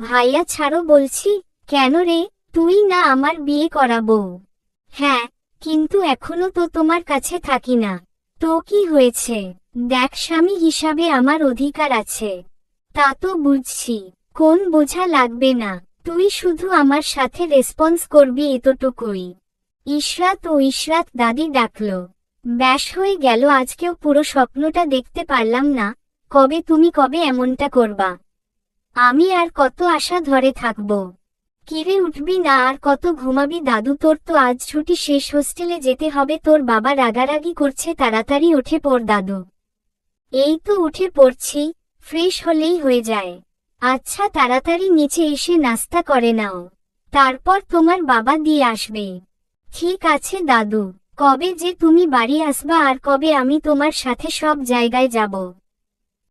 ভাইয়া ছাড়ো বলছি, কেন রে? তুই না আমার বিয়ে করাবো। হ্যাঁ কিন্তু এখনও তো তোমার কাছে থাকি না। তো কি হয়েছে? দেখ স্বামী হিসাবে আমার অধিকার আছে। তা তো বুঝছি, কোন বোঝা লাগবে না। তুই শুধু আমার সাথে রেসপন্স করবি এতটুকুই। ইশরাত ও ইশরাত দাদি ডাকল। ব্যাস হয়ে গেল, আজকেও পুরো স্বপ্নটা দেখতে পারলাম না। কবে তুমি কবে এমনটা করবা? আমি আর কত আশা ধরে থাকব। কিরে উঠবি না আর কত ঘুমাবি দাদু, তোর তো আজ ছুটি শেষ, হোস্টেলে যেতে হবে, তোর বাবা রাগারাগি করছে, তাড়াতাড়ি উঠে পড় দাদু। এই তো উঠে পড়ছি, ফ্রেশ হলেই হয়ে যায়। আচ্ছা তাড়াতাড়ি নিচে এসে নাস্তা করে নাও। তারপর তোমার বাবা দিয়ে আসবে। ঠিক আছে দাদু, কবে যে তুমি বাড়ি আসবা আর কবে আমি তোমার সাথে সব জায়গায় যাব।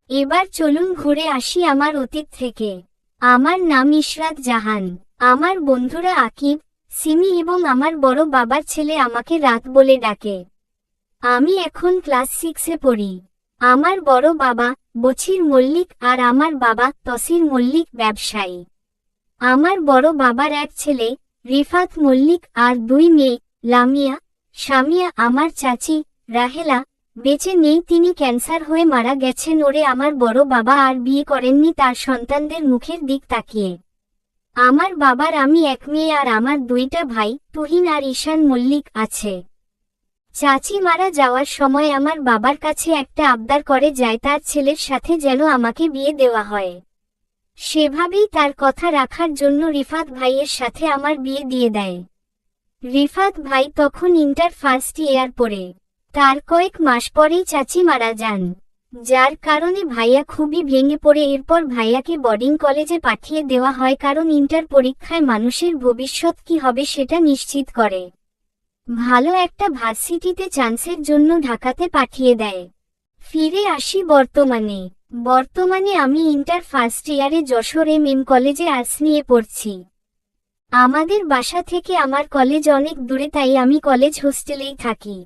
এবার চলুন ঘুরে আসি আমার অতীত থেকে। আমার নাম ইশরাত জাহান। আমার বন্ধুরা আকিব, সিমি এবং আমার বড় বাবার ছেলে আমাকে রাত বলে ডাকে। আমি এখন ক্লাস সিক্সে পড়ি। আমার বড় বাবা বছির মল্লিক আর আমার বাবা তসির মল্লিক ব্যবসায়ী। আমার বড় বাবার এক ছেলে, রিফাত মল্লিক আর দুই মেয়ে, লামিয়া সামিয়া আমার চাচি, রাহেলা বেঁচে নেই, তিনি ক্যান্সার হয়ে মারা গেছেন। ওরে আমার বড় বাবা, আর বিয়ে করেননি তার সন্তানদের মুখের দিক তাকিয়ে। আমার বাবার আমি এক মেয়ে আর আমার দুইটা ভাই, তুহিন আর ঈশান মল্লিক আছে। চাচি মারা যাওয়ার সময় আমার বাবার কাছে একটা আবদার করে যায়, তার ছেলের সাথে যেন আমাকে বিয়ে দেওয়া হয়। সেভাবেই তার কথা রাখার জন্য রিফাত ভাইয়ের সাথে আমার বিয়ে দিয়ে দেয়। রিফাত ভাই তখন ইন্টার ফার্স্ট ইয়ার পড়ে। তার কয়েক মাস পরেই চাচি মারা যান, যার কারণে ভাইয়া খুবই ভেঙে পড়ে। এরপর ভাইয়াকে বোর্ডিং কলেজে পাঠিয়ে দেওয়া হয় কারণ ইন্টার পরীক্ষায় মানুষের ভবিষ্যৎ কি হবে সেটা নিশ্চিত করে। ভালো একটা ভার্সিটিতে চান্সের জন্য ঢাকাতে পাঠিয়ে দেয়। ফিরে আসি বর্তমানে। বর্তমানে আমি ইন্টার ফার্স্ট ইয়ারে যশোর এম এম কলেজে আর্টস নিয়ে পড়ছি। আমাদের বাসা থেকে আমার কলেজ অনেক দূরে, তাই আমি কলেজ হোস্টেলেই থাকি।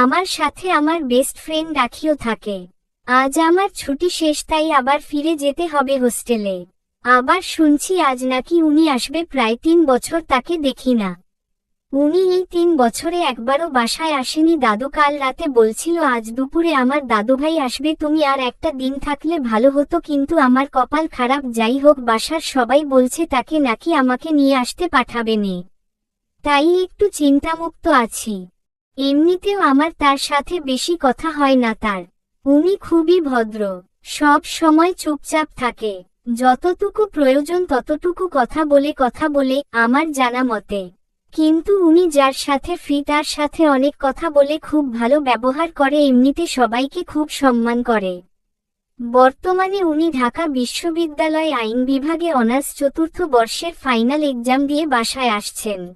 আমার সাথে আমার বেস্ট ফ্রেন্ড রাখিও থাকে। আজ আমার ছুটি শেষ, তাই আবার ফিরে যেতে হবে হোস্টেলে। আবার শুনছি আজ নাকি উনি আসবে, প্রায় তিন বছর তাকে দেখি না। উনি এই তিন বছরে একবারও বাসায় আসেনি। দাদু কাল রাতে বলছিল, আজ দুপুরে আমার দাদুভাই আসবে, তুমি আর একটা দিন থাকলে ভালো হতো, কিন্তু আমার কপাল খারাপ, যাই হোক, বাসার সবাই বলছে তাকে নাকি আমাকে নিয়ে আসতে পাঠাবেনি তাই একটু চিন্তামুক্ত আছি। এমনিতেও আমার তার সাথে বেশি কথা হয় না তার। উনি খুবই ভদ্র, সব সময় চুপচাপ থাকে। যতটুকু প্রয়োজন ততটুকু কথা বলে কথা বলে আমার জানা মতে। কিন্তু উনি যার সাথে ফ্রি, তার সাথে অনেক কথা বলে খুব ভালো ব্যবহার করে, এমনিতে সবাইকে খুব সম্মান করে। বর্তমানে উনি ঢাকা বিশ্ববিদ্যালয় আইন বিভাগে অনার্স চতুর্থ বর্ষের ফাইনাল এক্সাম দিয়ে বাসায় আসছেন।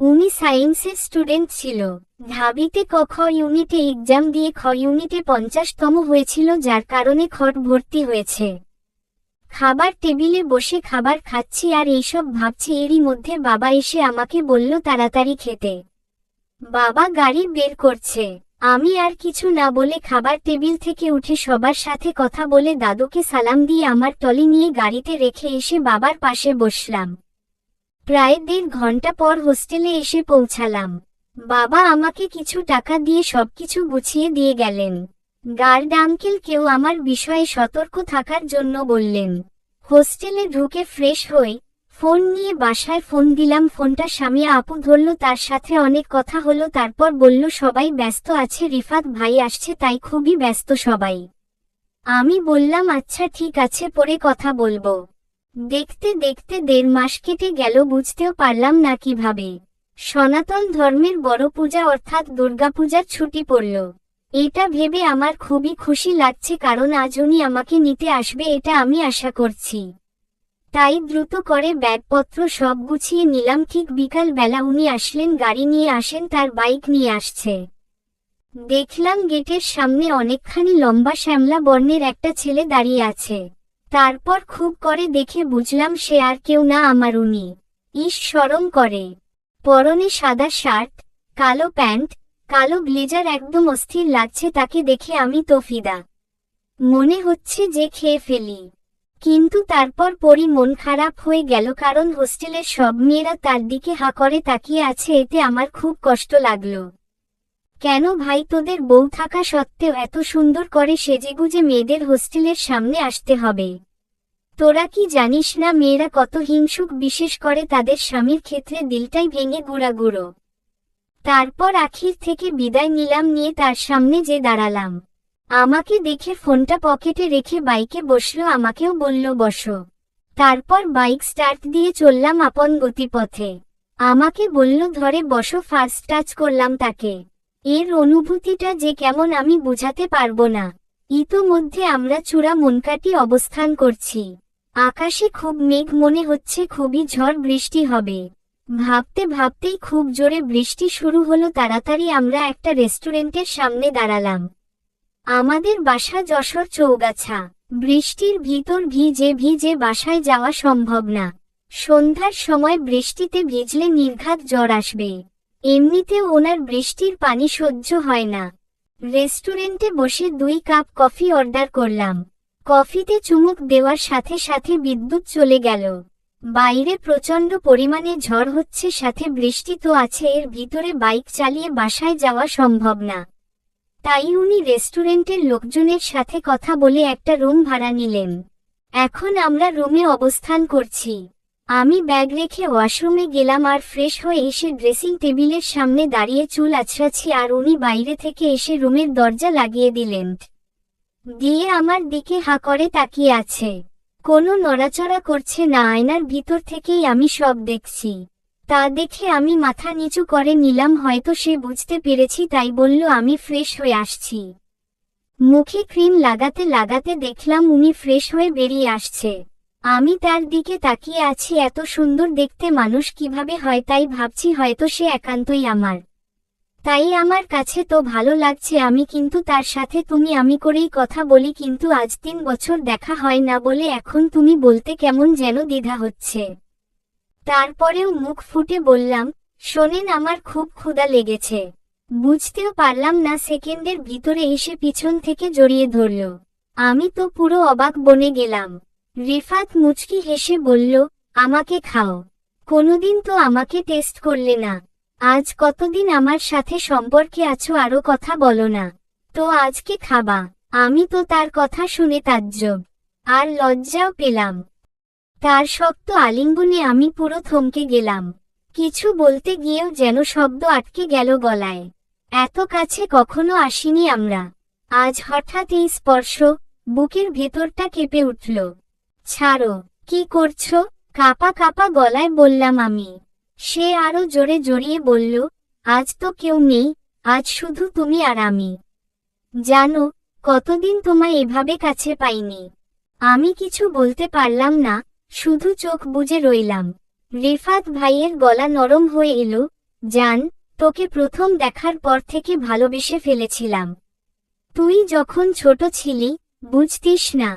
উনি সায়েন্সের স্টুডেন্ট ছিল। ঢাবিতে ক খ ইউনিটে এক্সাম দিয়ে খ ইউনিটে পঞ্চাশতম হয়েছিল, যার কারণে খট ভর্তি হয়েছে। খাবার টেবিলে বসে খাবার খাচ্ছি আর এইসব ভাবছি এরই মধ্যে বাবা এসে আমাকে বলল, তাড়াতাড়ি খেতে। বাবা গাড়ি বের করছে। আমি আর কিছু না বলে খাবার টেবিল থেকে উঠে সবার সাথে কথা বলে দাদুকে সালাম দিয়ে আমার টলি নিয়ে গাড়িতে রেখে এসে বাবার পাশে বসলাম। প্রায় দেড় ঘণ্টা পর হোস্টেলে এসে পৌঁছালাম। বাবা আমাকে কিছু টাকা দিয়ে সবকিছু গুছিয়ে দিয়ে গেলেন। গার্ড আঙ্কেল কেউ আমার বিষয়ে সতর্ক থাকার জন্য বললেন, হোস্টেলে ঢুকে ফ্রেশ হয়ে ফোন নিয়ে বাসায় ফোন দিলাম, ফোনটা স্বামী আপু ধরল, তার সাথে অনেক কথা হলো, তারপর বলল, সবাই ব্যস্ত আছে, রিফাত ভাই আসছে, তাই খুবই ব্যস্ত সবাই। আমি বললাম আচ্ছা ঠিক আছে, পরে কথা বলব। দেখতে দেখতে দেড় মাস কেটে গেল, বুঝতেও পারলাম না কীভাবে। সনাতন ধর্মের বড় পূজা অর্থাৎ দুর্গাপূজার ছুটি পড়ল। এটা ভেবে আমার খুবই খুশি লাগছে কারণ আজ উনি আমাকে নিতে আসবে এটা আমি আশা করছি। তাই দ্রুত করে ব্যাগপত্র সব গুছিয়ে নিলাম, ঠিক বিকাল বেলা উনি আসলেন, গাড়ি নিয়ে আসেন, তার বাইক নিয়ে আসছে। দেখলাম গেটের সামনে অনেকখানি লম্বা শ্যামলা বর্ণের একটা ছেলে দাঁড়িয়ে আছে। তারপর খুব করে দেখে বুঝলাম সে আর কেউ না আমার উনি। ইস সরম করে। পরনে সাদা শার্ট, কালো প্যান্ট, কালো ব্লেজার একদম অস্থির লাগছে তাকে দেখে আমি তো ফিদা। মনে হচ্ছে যে খেয়ে ফেলি। কিন্তু তারপর পরি মন খারাপ হয়ে গেল কারণ হোস্টেলের সব মেয়েরা তার দিকে হা করে তাকিয়ে আছে, এতে আমার খুব কষ্ট লাগল। কেন ভাই তোদের বউ থাকা সত্ত্বেও এত সুন্দর করে সেজেগুজে মেয়েদের হোস্টেলের সামনে আসতে হবে? তোরা কি জানিস না মেয়েরা কত হিংসুক, বিশেষ করে তাদের স্বামীর ক্ষেত্রে দিলটাই ভেঙে গুঁড়াগুঁড়ো তারপর আখির থেকে বিদায় নিলাম, নিয়ে তার সামনে যে দাঁড়ালাম। আমাকে দেখে ফোনটা পকেটে রেখে বাইকে বসল, আমাকেও বলল, বসো। তারপর বাইক স্টার্ট দিয়ে চললাম আপন গতিপথে। আমাকে বলল, ধরে বসো ফার্স্ট টাচ করলাম তাকে। এর অনুভূতিটা যে কেমন আমি বুঝাতে পারব না। ইতোমধ্যে আমরা চূড়া মনকাটি অবস্থান করছি। আকাশে খুব মেঘ মনে হচ্ছে, খুবই ঝড় বৃষ্টি হবে। ভাবতে ভাবতেই খুব জোরে বৃষ্টি শুরু হলো, তাড়াতাড়ি আমরা একটা রেস্টুরেন্টের সামনে দাঁড়ালাম। আমাদের বাসা যশোর চৌগাছা। বৃষ্টির ভিতর ভিজে ভিজে বাসায় যাওয়া সম্ভব না। সন্ধ্যার সময় বৃষ্টিতে ভিজলে নির্ঘাত জ্বর আসবে। এমনিতেও ওনার বৃষ্টির পানি সহ্য হয় না। রেস্টুরেন্টে বসে দুই কাপ কফি অর্ডার করলাম। কফিতে চুমুক দেওয়ার সাথে সাথে বিদ্যুৎ চলে গেল। বাইরে প্রচণ্ড পরিমাণে ঝড় হচ্ছে, সাথে বৃষ্টি তো আছে, এর ভিতরে বাইক চালিয়ে বাসায় যাওয়া সম্ভব না। তাই উনি রেস্টুরেন্টের লোকজনের সাথে কথা বলে একটা রুম ভাড়া নিলেন। এখন আমরা রুমে অবস্থান করছি। আমি ব্যাগ রেখে ওয়াশরুমে গেলাম আর ফ্রেশ হয়ে এসে ড্রেসিং টেবিলের সামনে দাঁড়িয়ে চুল আছড়াছি আর উনি বাইরে থেকে এসে রুমের দরজা লাগিয়ে দিলেন। দিয়ে আমার দিকে হা করে তাকিয়ে আছে। কোনো নড়াচড়া করছে না, আয়নার ভিতর থেকেই আমি সব দেখছি। তা দেখে আমি মাথা নিচু করে নিলাম, হয়তো সে বুঝতে পেরেছি, তাই বলল, আমি ফ্রেশ হয়ে আসছি। মুখে ক্রিম লাগাতে লাগাতে দেখলাম উনি ফ্রেশ হয়ে বেরিয়ে আসছে। আমি তার দিকে তাকিয়ে আছি, এত সুন্দর দেখতে মানুষ কীভাবে হয় তাই ভাবছি হয়তো সে একান্তই আমার। তাই আমার কাছে তো ভালো লাগছে, আমি কিন্তু তার সাথে তুমি আমি করেই কথা বলি, কিন্তু আজ তিন বছর দেখা হয় না বলে এখন তুমি বলতে কেমন যেন দ্বিধা হচ্ছে। তারপরেও মুখ ফুটে বললাম, শোনেন আমার খুব ক্ষুধা লেগেছে। বুঝতেও পারলাম না, সেকেন্ডের ভিতরে এসে পিছন থেকে জড়িয়ে ধরল। আমি তো পুরো অবাক বনে গেলাম। রিফাত মুচকি হেসে বলল, আমাকে খাও। কোনোদিন তো আমাকে টেস্ট করলে না। আজ কতদিন আমার সাথে সম্পর্কে আছো আরও কথা বলো না। তো আজকে খাবা। আমি তো তার কথা শুনে তাজ্জব। আর লজ্জাও পেলাম। তার শক্ত আলিঙ্গনে আমি পুরো থমকে গেলাম। কিছু বলতে গিয়েও যেন শব্দ আটকে গেল গলায়। এত কাছে কখনো আসিনি আমরা। আজ হঠাৎ এই স্পর্শ বুকের ভেতরটা কেঁপে উঠল। ছাড়ো, কি করছ? কাপা কাপা গলায় বললাম আমি। সে আরও জোরে জড়িয়ে বলল, আজ তো কেউ নেই, আজ শুধু তুমি আর আমি। জানো, কতদিন তোমায় এভাবে কাছে পাইনি। আমি কিছু বলতে পারলাম না, শুধু চোখ বুজে রইলাম। রিফাত ভাইয়ের গলা নরম হয়ে এলো, জান, তোকে প্রথম দেখার পর থেকে ভালোবেসে ফেলেছিলাম। তুই যখন ছোট ছিলি, বুঝতিস না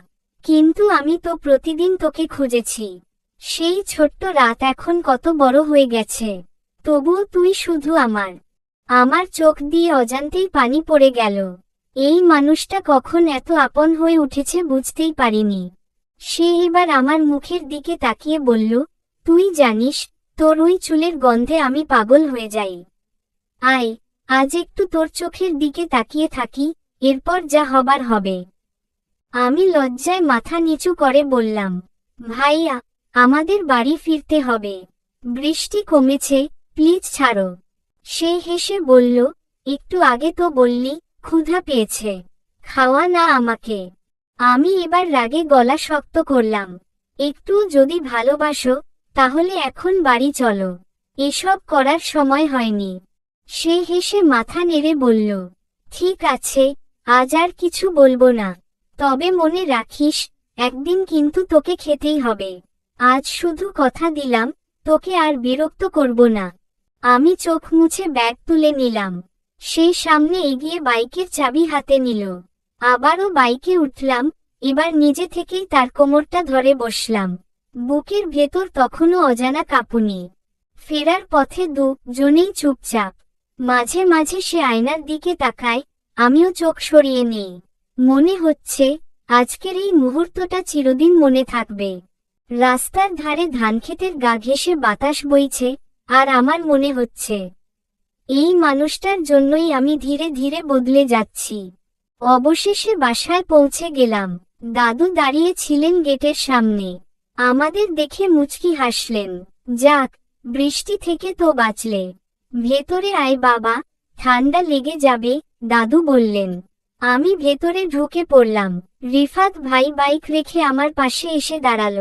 কিন্তু আমি তো প্রতিদিন তোকে খুঁজেছি। সেই ছোট্ট রাত এখন কত বড় হয়ে গেছে। তবুও তুই শুধু আমার। আমার চোখ দিয়ে অজান্তেই পানি পড়ে গেল। এই মানুষটা কখন এত আপন হয়ে উঠেছে বুঝতেই পারিনি। সে এবার আমার মুখের দিকে তাকিয়ে বলল, তুই জানিস, তোর ওই চুলের গন্ধে আমি পাগল হয়ে যাই। আয়, আজ একটু তোর চোখের দিকে তাকিয়ে থাকি, এরপর যা হবার হবে। আমি লজ্জায় মাথা নিচু করে বললাম, ভাইয়া, আমাদের বাড়ি ফিরতে হবে। বৃষ্টি কমেছে, প্লিজ ছাড়ো। সে হেসে বলল, একটু আগে তো বললি, ক্ষুধা পেয়েছে। খাওয়া না আমাকে। আমি এবার রাগে গলা শক্ত করলাম, একটু যদি ভালোবাসো, তাহলে এখন বাড়ি চলো। এসব করার সময় হয়নি। সে হেসে মাথা নেড়ে বলল, ঠিক আছে, আজ আর কিছু বলব না। তবে মনে রাখিস, একদিন কিন্তু তোকে খেতেই হবে। আজ শুধু কথা দিলাম, তোকে আর বিরক্ত করব না। আমি চোখ মুছে ব্যাগ তুলে নিলাম। সেই সামনে এগিয়ে বাইকের চাবি হাতে নিল। আবারও বাইকে উঠলাম, এবার নিজে থেকেই তার কোমরটা ধরে বসলাম। বুকের ভেতর তখনও অজানা কাঁপুনি। ফেরার পথে দুজনেই চুপচাপ। মাঝে মাঝে সে আয়নার দিকে তাকায়, আমিও চোখ সরিয়ে নেই। মনে হচ্ছে, আজকের এই মুহূর্তটা চিরদিন মনে থাকবে। রাস্তার ধারে ধানক্ষেতের গা ঘেঁষে বাতাস বইছে, আর আমার মনে হচ্ছে, এই মানুষটার জন্যই আমি ধীরে ধীরে বদলে যাচ্ছি। অবশেষে বাসায় পৌঁছে গেলাম। দাদু দাঁড়িয়ে ছিলেন গেটের সামনে। আমাদের দেখে মুচকি হাসলেন, যাক, বৃষ্টি থেকে তো বাঁচলে। ভেতরে আয় বাবা, ঠান্ডা লেগে যাবে, দাদু বললেন। আমি ভেতরে ঢুকে পড়লাম। রিফাত ভাই বাইক রেখে আমার পাশে এসে দাঁড়াল।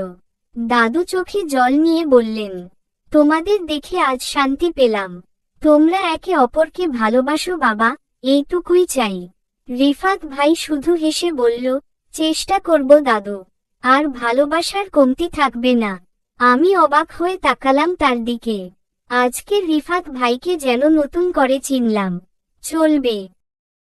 দাদু চোখে জল নিয়ে বললেন, তোমাদের দেখে আজ শান্তি পেলাম। তোমরা একে অপরকে ভালোবাসো বাবা, এইটুকুই চাই। রিফাত ভাই শুধু হেসে বলল, চেষ্টা করব দাদু, আর ভালোবাসার কমতি থাকবে না। আমি অবাক হয়ে তাকালাম তার দিকে। আজকে রিফাত ভাইকে যেন নতুন করে চিনলাম। চলবে।